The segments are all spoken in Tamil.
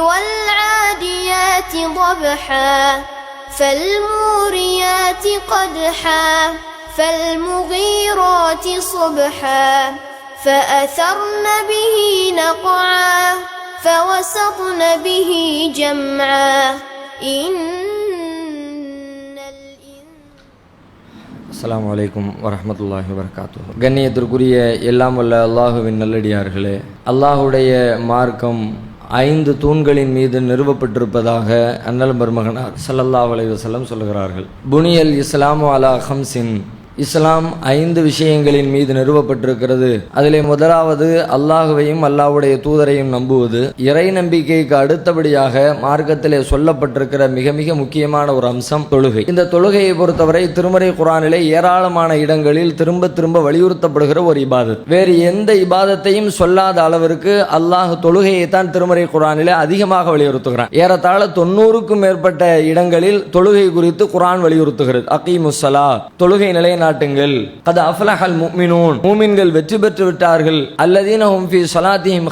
والعاديات ضبحا فالموريات قدحا فالمغيرات صبحا فأثرن به نقعا فوسطن به جمعا إن அஸ்ஸலாமு அலைக்கும் வரஹ்மத்துல்லாஹி வபரகாத்துஹு கண்ணியத்திற்குரிய எல்லாம் வல்ல அல்லாஹுவின் நல்லடியார்களே அல்லாஹுடைய மார்க்கம் ஐந்து தூண்களின் மீது நிறுவப்பட்டிருப்பதாக அண்ணல் மருமகனார் சல்லல்லா அலைஹி சொல்கிறார்கள் புனியல் இஸ்லாமு அலா ஹம்சின் இஸ்லாம் ஐந்து விஷயங்களின் மீது நிறுவப்பட்டிருக்கிறது. அதிலே முதலாவது அல்லாஹுவையும் அல்லாஹுடைய தூதரையும் நம்புவது. இறை நம்பிக்கைக்கு அடுத்தபடியாக மார்க்கத்திலே சொல்லப்பட்டிருக்கிற மிக மிக முக்கியமான ஒரு அம்சம் தொழுகை. இந்த தொழுகையை பொறுத்தவரை திருமறை குரானிலே ஏராளமான இடங்களில் திரும்ப திரும்ப வலியுறுத்தப்படுகிற ஒரு இபாதத். வேறு எந்த இபாதத்தையும் சொல்லாத அளவிற்கு அல்லாஹ் தொழுகையை தான் திருமறை குரானிலே அதிகமாக வலியுறுத்துகிறான். ஏறத்தாழ தொண்ணூறுக்கும் மேற்பட்ட இடங்களில் தொழுகை குறித்து குரான் வலியுறுத்துகிறது. அகீமுசலா தொழுகை நிலைநாட்டுங்கள் அது அஃலஹல் முக்மினூன் மூமின்கள் வெற்றி பெற்று விட்டார்கள். அல்லதீன ஹும் ஃபீ ஸலாத்திஹிம்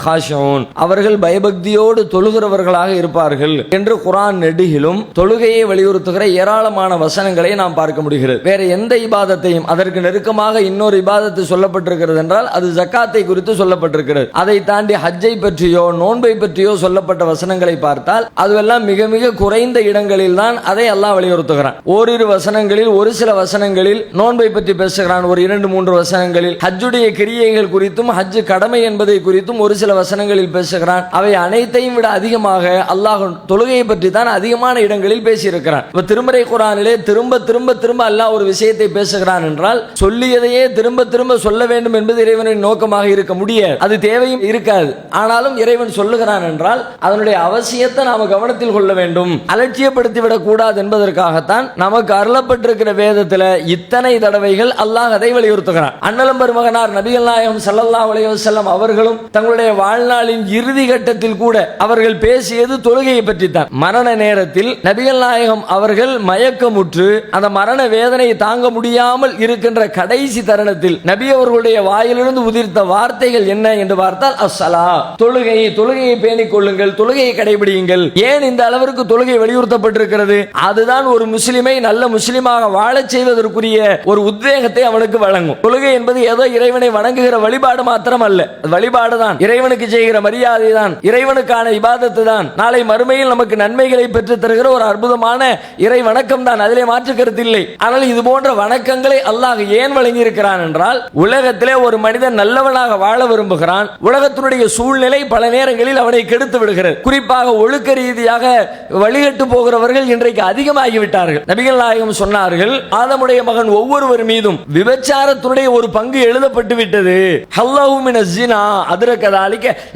அவர்கள் பயபக்தியோடு தொழுகிறவர்களாக இருப்பார்கள் என்று குரான் நெடுகிலும் தொழுகையை வலியுறுத்துகிற ஏராளமான வசனங்களை நாம் பார்க்க முடிகிறது. வேற எந்த இபாதத்தையும் அதற்கு நெருக்கமாக இன்னொரு இபாதத்து சொல்லப்பட்டிருக்கிறது என்றால் அது ஜக்காத்தை குறித்து சொல்லப்பட்டிருக்கிறது. அதை தாண்டி ஹஜ்ஜை பற்றியோ நோன்பை பற்றியோ சொல்லப்பட்ட வசனங்களை பார்த்தால் அதுவெல்லாம் மிக மிக குறைந்த இடங்களில் தான் அதை எல்லாம் வலியுறுத்துகிறான். ஓரிரு வசனங்களில் ஒரு சில வசனங்களில் நோன்பு நோன்பை பற்றி பேசுகிறான். ஒரு இரண்டு மூன்று வசனங்களில் ஹஜ்ஜுடைய கிரியைகள் குறித்தும் ஹஜ் கடமை என்பதை குறித்தும் ஒரு சில வசனங்களில் பேசுகிறான். அவை அனைத்தையும் விட அதிகமாக அல்லாஹ் தொழுகையை பற்றி தான் அதிகமான இடங்களில் பேசியிருக்கிறான். இப்ப திருமறை குரானிலே திரும்ப திரும்ப திரும்ப அல்லாஹ் ஒரு விஷயத்தை பேசுகிறான் என்றால் சொல்லியதையே திரும்ப திரும்ப சொல்ல வேண்டும் என்பது இறைவனின் நோக்கமாக இருக்க முடியாது. அது தேவையும் இருக்காது. ஆனாலும் இறைவன் சொல்லுகிறான் என்றால் அதனுடைய அவசியத்தை நாம கவனத்தில் கொள்ள வேண்டும். அலட்சியப்படுத்தி விடக் கூடாது என்பதற்காகத்தான் நமக்கு அருளப்பட்டிருக்கிற வேதத்துல இத்தனை தடவைகள் அல்லாஹ் அதை வலியுறுத்துகிறான். அண்ணலம் பெருமகனார் நபிகள் நாயகம் சல்லல்லா அலைஹி அவர்களும் தங்களுடைய வாழ்நாளின் இறுதி கட்டத்தில் கூட அவர்கள் பேசியது தொழுகையை பற்றித்தான். மரண நேரத்தில் நபிகள் நாயகம் அவர்கள் மயக்கமுற்று அந்த மரண வேதனையை தாங்க முடியாமல் இருக்கின்ற கடைசி தருணத்தில் நபி அவர்களுடைய வாயிலிருந்து உதிர்த்த வார்த்தைகள் என்ன என்று பார்த்தால் அஸ்ஸலா. தொழுகை தொழுகையை பேணிக் கொள்ளுங்கள் தொழுகையை கடைபிடியுங்கள். ஏன் இந்த அளவிற்கு தொழுகை வலியுறுத்தப்பட்டிருக்கிறது? அதுதான் ஒரு முஸ்லிமை நல்ல முஸ்லிமாக வாழச் செய்வதற்குரிய ஒரு உத்வேகத்தை அவனுக்கு வழங்கும். தொழுகை என்பது ஏதோ இறைவனை வணங்குகிற வழிபாடு மாத்திரம் அல்ல வழிபாடு தான் இறைவனுக்கு செய்கிற மரியாதை தான் இறைவனுக்கான இபாதத்து தான் நாளை மறுமையில் நமக்கு நன்மைகளை பெற்று தருகிற ஒரு அற்புதமான இறை வணக்கம் தான் அதிலே மாற்று கருத்து இல்லை. ஆனால் இது போன்ற வணக்கங்களை அல்லாஹ் ஏன் வழங்கி இருக்கிறான் என்றால் உலகத்திலே ஒரு மனிதன் நல்லவனாக வாழ விரும்புகிறான். உலகத்தினுடைய சூழ்நிலை பல நேரங்களில் அவனை கெடுத்து விடுகிறது. குறிப்பாக ஒழுக்க ரீதியாக வழிகட்டு போகிறவர்கள் இன்றைக்கு அதிகமாகிவிட்டார்கள். நபிகள் நாயகம் சொன்னார்கள் ஆதமுடைய மகன் ஒவ்வொரு ஒவ்வொருவர் மீதும் விபச்சாரத்துடைய ஒரு பங்கு எழுதப்பட்டு விட்டது ஹல்லஹு மின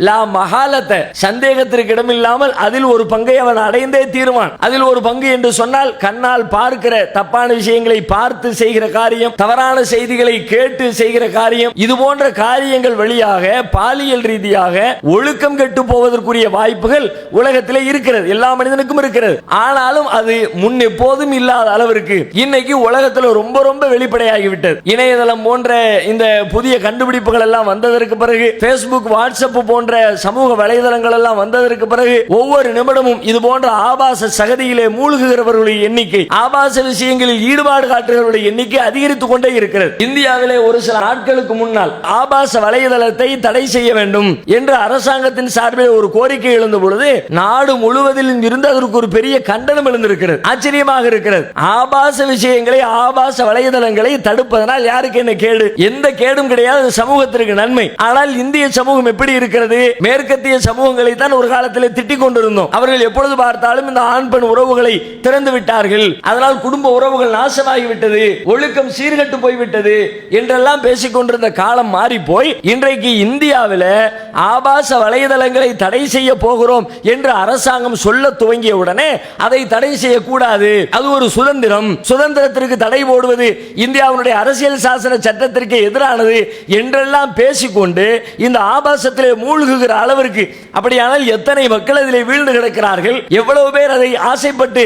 லா மகாலத்தை சந்தேகத்திற்கு இடமில்லாமல் அதில் ஒரு பங்கை அவன் அடைந்தே தீருவான். அதில் ஒரு பங்கு என்று சொன்னால் கண்ணால் பார்க்கிற தப்பான விஷயங்களை பார்த்து செய்கிற காரியம் தவறான செய்திகளை கேட்டு செய்கிற காரியம் இது போன்ற காரியங்கள் வழியாக பாலியல் ரீதியாக ஒழுக்கம் கெட்டு போவதற்குரிய வாய்ப்புகள் உலகத்தில் இருக்கிறது. எல்லா மனிதனுக்கும் இருக்கிறது. ஆனாலும் அது முன் எப்போதும் இல்லாத அளவிற்கு இன்னைக்கு உலகத்தில் ரொம்ப ரொம்ப வெளி வெளிப்படையாகிவிட்டது. இணையதளம் போன்ற இந்த புதிய கண்டுபிடிப்புகள் எல்லாம் வந்ததற்கு பிறகு பேஸ்புக் வாட்ஸ்அப் போன்ற சமூக வலைதளங்கள் எல்லாம் வந்ததற்கு பிறகு ஒவ்வொரு நிமிடமும் இது போன்ற ஆபாச சகதியிலே மூழ்குகிறவர்களுடைய எண்ணிக்கை ஆபாச விஷயங்களில் ஈடுபாடு காட்டுகிறவர்களுடைய எண்ணிக்கை அதிகரித்துக் கொண்டே இருக்கிறது. இந்தியாவிலே ஒரு சில நாட்களுக்கு முன்னால் ஆபாச வலைதளத்தை தடை செய்ய வேண்டும் என்று அரசாங்கத்தின் சார்பில் ஒரு கோரிக்கை எழுந்த பொழுது நாடு முழுவதிலும் இருந்து அதற்கு ஒரு பெரிய கண்டனம் எழுந்திருக்கிறது ஆச்சரியமாக இருக்கிறது. ஆபாச விஷயங்களை ஆபாச வலைதளங்கள் தடுப்பதனால் யாருக்கு என்ன கேடு? எந்த கேடும் கிடையாது சமூகத்திற்கு நன்மை. ஆனால் இந்திய சமூகம் எப்படி இருக்கிறது? மேற்கத்திய சமூகங்களை தான் ஒரு காலத்தில் திட்டிக் கொண்டிருந்தோம். அவர்கள் எப்பொழுது பார்த்தாலும் இந்த ஆண் பெண் உறவுகளை திறந்து விட்டார்கள். அதனால் குடும்ப உறவுகள் நாசமாகிவிட்டது ஒழுக்கம் சீர்கட்டு போய்விட்டது என்றெல்லாம் பேசிக்கொண்டிருந்த காலம் மாறி போய் இன்றைக்கு இந்தியாவில் ஆபாச வலைதளங்களை தடை செய்ய போகிறோம் என்று அரசாங்கம் சொல்ல துவங்கிய உடனே அதை தடை செய்யக்கூடாது. அது ஒரு சுதந்திரம். சுதந்திரத்திற்கு தடை போடுவது இந்தியாவுடைய அரசியல் சாசன சட்டத்திற்கு எதிரானது என்றெல்லாம் பேசிக்கொண்டு இந்த ஆபாசத்திலே மூழ்குகிற அளவிற்கு அப்படியானால் எத்தனை மக்கள் அதில் வீழ்ந்து கிடக்கிறார்கள்? எவ்வளவு பேர் அதை ஆசைப்பட்டு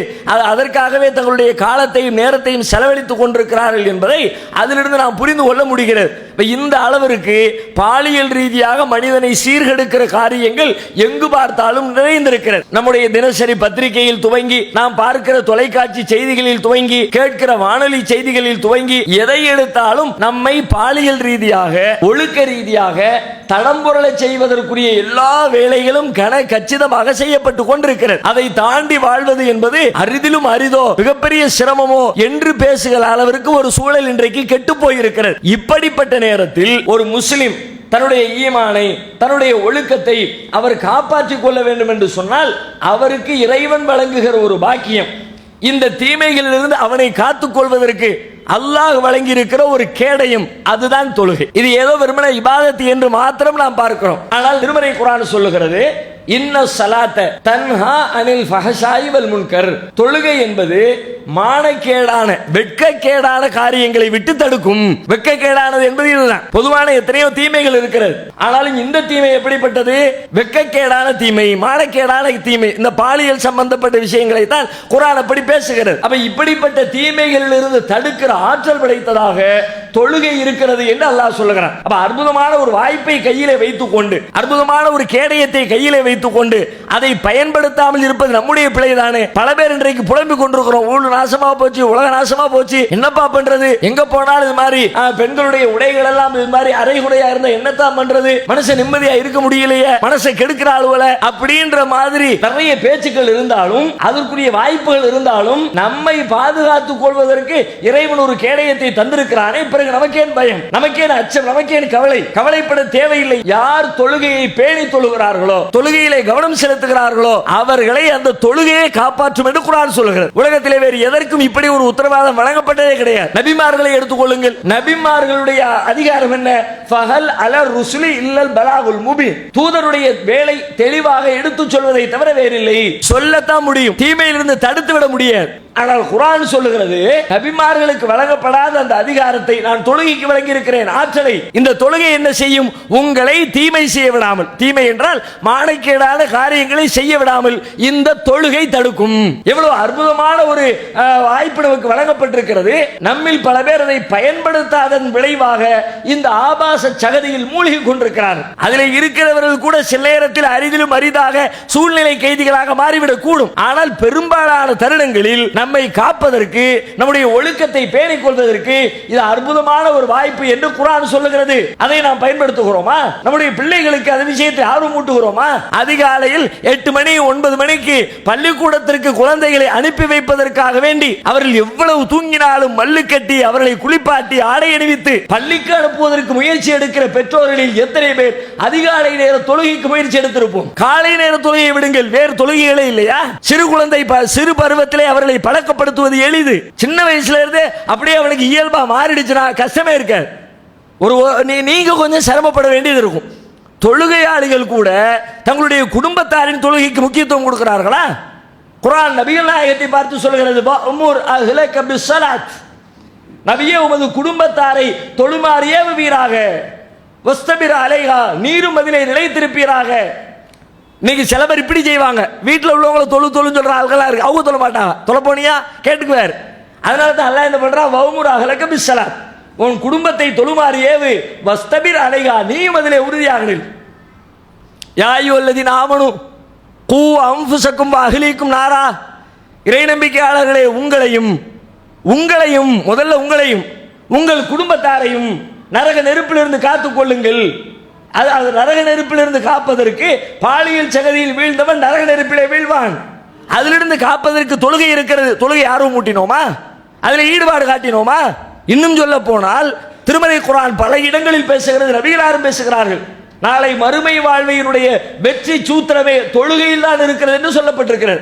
அதற்காகவே தங்களுடைய காலத்தையும் நேரத்தையும் செலவழித்துக் கொண்டிருக்கிறார்கள் என்பதை அதிலிருந்து நாம் புரிந்து கொள்ள முடிகிறது. இப்போ இந்த அளவிற்கு பாலியல் ரீதியாக மனிதனை சீர்கெடுக்கிற காரியங்கள் எங்கு பார்த்தாலும் நிறைந்திருக்கிறது. நம்முடைய தினசரி பத்திரிகையில் துவங்கி நாம் பார்க்கிற தொலைக்காட்சி செய்திகளில் துவங்கி கேட்கிற வானொலி செய்திகளில் துவங்கி எதை எடுத்தாலும் நம்மை பாலியல் ரீதியாக ஒழுக்க ரீதியாக தடம்புரளை செய்வதற்குரிய எல்லா வேலைகளும் கன கச்சிதமாக செய்யப்பட்டு கொண்டிருக்கிறது. அதை தாண்டி வாழ்வது என்பது அரிதிலும் அரிதோ மிகப்பெரிய சிரமமோ என்று பேசுகிற அளவிற்கு ஒரு சூழல் இன்றைக்கு கெட்டு போயிருக்கிறது. இப்படிப்பட்ட நேரத்தில் ஒரு முஸ்லிம் தன்னுடைய ஈமானை தன்னுடைய ஒழுக்கத்தை அவர் காப்பாற்றிக் கொள்ள வேண்டும் என்று சொன்னால் அவருக்கு இறைவன் வழங்குகிற ஒரு பாக்கியம். இந்த தீமைகளிலிருந்து அவனை காத்துக் கொள்வதற்கு அல்லாஹ் வழங்கி இருக்கிற ஒரு கேடயம் அதுதான் தொழுகை. இது ஏதோ வெறுமனே இபாதத்து என்று மாத்திரம் நாம் பார்க்கிறோம். ஆனால் திருமறை குரான் சொல்லுகிறது இன்ன சலாத்த தன்ஹா அனில் ஃபஹஷாய் வல் முன்கர். தொழுகை என்பது மானக்கேடான வெட்கக்கேடான காரியங்களை விட்டு தடுக்கும். வெட்கக்கேடானது என்பது இதுதான். பொதுவான எத்தனையோ தீமைகள் இருக்கிறது. ஆனாலும் இந்த தீமை எப்படிப்பட்டது? வெட்கக்கேடான தீமை மானக்கேடான தீமை. இந்த பாலியல் சம்பந்தப்பட்ட விஷயங்களை தான் குரான் அப்படி பேசுகிறது. அப்ப இப்படிப்பட்ட தீமைகளில் இருந்து தடுக்கிற ஆற்றல் படைத்ததாக தொழுகை இருக்கிறது என்று அல்லாஹ் சொல்லுகிறான். அப்ப அற்புதமான ஒரு வாய்ப்பை கையிலே வைத்துக் கொண்டு அற்புதமான ஒரு கேடயத்தை கையிலே வைத்துக் கொண்டு அதை பயன்படுத்தாமல் இருப்பது நம்முடைய பிழைதானே? பல பேர் இன்றைக்கு புலம்பிக் கொண்டிருக்கிறோம். ஊழல் நாசமா போச்சு உலக நாசமா போச்சு. என்னப்பா பண்றது? எங்க போனாலும் இது மாதிரி பெண்களுடைய உடைகள் எல்லாம் இது மாதிரி அரைகுறையா இருந்தா என்னத்தான் பண்றது? மனசு நிம்மதியா இருக்க முடியலையே மனசை கெடுக்கிற ஆளுவல? அப்படின்ற மாதிரி நிறைய பேச்சுக்கள் இருந்தாலும் அதற்குரிய வாய்ப்புகள் இருந்தாலும் நம்மை பாதுகாத்துக் கொள்வதற்கு இறைவன் ஒரு கேடயத்தை தந்திருக்கிறானே. பிறகு நமக்கேன் பயம் நமக்கேன் அச்சம் நமக்கேன் கவலை. கவலைப்பட தேவையில்லை. யார் தொழுகையை பேணி தொழுகிறார்களோ தொழுகையை தொழுகையிலே கவனம் செலுத்துகிறார்களோ அவர்களை அந்த தொழுகையை காப்பாற்றும் என்று குரான் சொல்கிறது உலகத்திலே வேறு எதற்கும் இப்படி ஒரு உத்தரவாதம் வழங்கப்பட்டதே கிடையாது. நபிமார்களை எடுத்துக்கொள்ளுங்கள். நபிமார்களுடைய அதிகாரம் என்ன? ஃபஹல் அலர் ருசுலி இல்லல் பலாகுல் முபின். தூதருடைய வேலை தெளிவாக எடுத்து சொல்வதை தவிர வேறில்லை. சொல்லத்தான் முடியும். தீமையிலிருந்து தடுத்து விட முடியாது. ஆனால் குரான் சொல்லுகிறது நபிமார்களுக்கு வழங்கப்படாத அந்த அதிகாரத்தை நான் தொழுகைக்கு வழங்கி இருக்கிறேன் ஆற்றலை இந்த தொழுகை என்ன செய்யும்? உங்களை தீமை செய்ய விடாமல். தீமை என்றால் மானக்கேடான காரியங்களை செய்ய விடாமல் இந்த தொழுகை தடுக்கும். எவ்வளவு அற்புதமான ஒரு வாய்ப்பு நமக்கு வழங்கப்பட்டிருக்கிறது. நம்மில் பல பேர் அதை பயன்படுத்தாதன் விளைவாக இந்த ஆபாச சகதியில் மூழ்கி கொண்டிருக்கிறார் அதில் இருக்கிறவர்கள் கூட சில நேரத்தில் அரிதிலும் அரிதாக சூழ்நிலை கைதிகளாக மாறிவிடக் கூடும் ஆனால் பெரும்பாலான தருணங்களில் நம்மை காப்பதற்கு நம்முடைய ஒழுக்கத்தை பேணிக் கொள்வதற்கு இது அற்புதமான ஒரு வாய்ப்பு என்று குரான் சொல்லுகிறது. அதை நாம் பயன்படுத்துகிறோமா? நம்முடைய பிள்ளைகளுக்கு அது விஷயத்தை ஆர்வம் ஊட்டுகிறோமா அதிகாலையில் எட்டு மணி ஒன்பது மணிக்கு பள்ளிக்கூடத்திற்கு குழந்தைகளை அனுப்பி வைப்பதற்காக வேண்டி அவர்கள் எவ்வளவு தூங்கினாலும் மல்லு கட்டி அவர்களை குளிப்பாட்டி ஆடை அணிவித்து பள்ளிக்கு அனுப்புவதற்கு முயற்சி எடுக்கிற பெற்றோர்களில் எத்தனை பேர் அதிகாலை நேர தொழுகைக்கு முயற்சி எடுத்திருப்போம்? காலை நேர தொழுகையை விடுங்கள். வேறு தொழுகைகளே இல்லையா? சிறு குழந்தை சிறு பருவத்திலே அவர்களை பழக்கப்படுத்துவது எளிது. சின்ன வயசுல இருந்து அப்படியே அவனுக்கு இயல்பா மாறிடுச்சுன்னா கஷ்டமே இருக்காது. ஒரு நீங்க கொஞ்சம் சிரமப்பட வேண்டியது இருக்கும். தொழுகையாளிகள் கூட தங்களுடைய குடும்பத்தாரின் தொழுகைக்கு முக்கியத்துவம் கொடுக்கிறார்களா? குரான் நபிகள் நாயகத்தை பார்த்து சொல்கிறது நபியே உமது குடும்பத்தாரை தொழுமாறு ஏவுவீராக அலைகா நீரும் அதிலே நிலைத்திருப்பீராக. இன்னைக்கு சில பேர் இப்படி செய்வாங்க. வீட்டில் உள்ளவங்கள தொழு தொழுன்னு சொல்கிற ஆள்களாக இருக்கு. அவங்க தொழ மாட்டாங்க. தொலை போனியா? கேட்டுக்குவார். அதனால தான் அல்லா என்ன பண்ணுறான் வவுமுர் அகலக்க பிஸ்ஸலாத் உன் குடும்பத்தை தொழுமாறு ஏவு. வஸ்தபிர் அலைகா நீயும் அதில் உறுதியாகிறீர்கள் யாயு அல்லதி நாமனு கூ அம்புசக்கும் அகிலிக்கும் நாரா. இறை நம்பிக்கையாளர்களே உங்களையும் உங்களையும் முதல்ல உங்களையும் உங்கள் குடும்பத்தாரையும் நரக நெருப்பிலிருந்து காத்துக்கொள்ளுங்கள் அதாவது அது அது நரக நெருப்பிலிருந்து காப்பதற்கு பாலியல் சகதியில் வீழ்ந்தவன் நரக நெருப்பிலே வீழ்வான். அதிலிருந்து காப்பதற்கு தொழுகை இருக்கிறது. தொழுகை ஆர்வம் மூட்டினோமா அதில் ஈடுபாடு காட்டினோமா? இன்னும் சொல்ல போனால் திருமலை குரான் பல இடங்களில் பேசுகிறது நபிகளாரும் பேசுகிறார்கள். நாளை மறுமை வாழ்வையினுடைய வெற்றி சூத்திரமே தொழுகையில் தான் இருக்கிறது என்று சொல்லப்பட்டிருக்கிறது.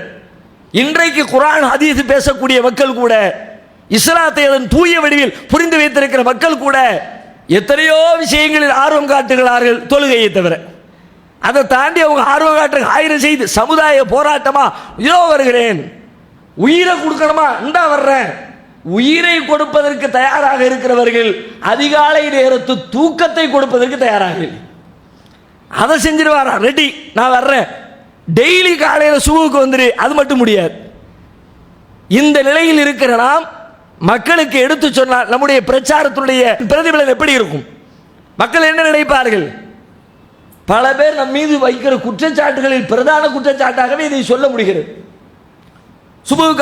இன்றைக்கு குரான் ஹதீஸ் பேசக்கூடிய மக்கள் கூட இஸ்லாத்தை அதன் தூய வடிவில் புரிந்து வைத்திருக்கிற மக்கள் கூட எத்தனையோ விஷயங்களில் ஆர்வம் காட்டுகிறார்கள் தொழுகையை தவிர. அதை தாண்டி அவங்க ஆர்வம் காட்டுற ஆயிரம் செய்து சமுதாய போராட்டமா? இதோ வருகிறேன். உயிரை கொடுக்கணுமா? இந்தா வர்றேன். உயிரை கொடுப்பதற்கு தயாராக இருக்கிறவர்கள் அதிகாலை நேரத்து தூக்கத்தை கொடுப்பதற்கு தயாராக அதை செஞ்சிருவாரா? ரெடி நான் வர்றேன். டெய்லி காலையில் சுகுக்கு வந்துரு. அது மட்டும் முடியாது. இந்த நிலையில் இருக்கிற நாம் மக்களுக்கு எடுத்து சொன்னால் நம்முடைய பிரச்சாரத்துடைய பிரதிபலன் எப்படி இருக்கும்? மக்கள் என்ன நினைப்பார்கள்? பல பேர் நம் மீது வைக்கிற குற்றச்சாட்டுகளில் பிரதான குற்றச்சாட்டாகவே இதை சொல்ல முடிகிறது. சுபுக்கு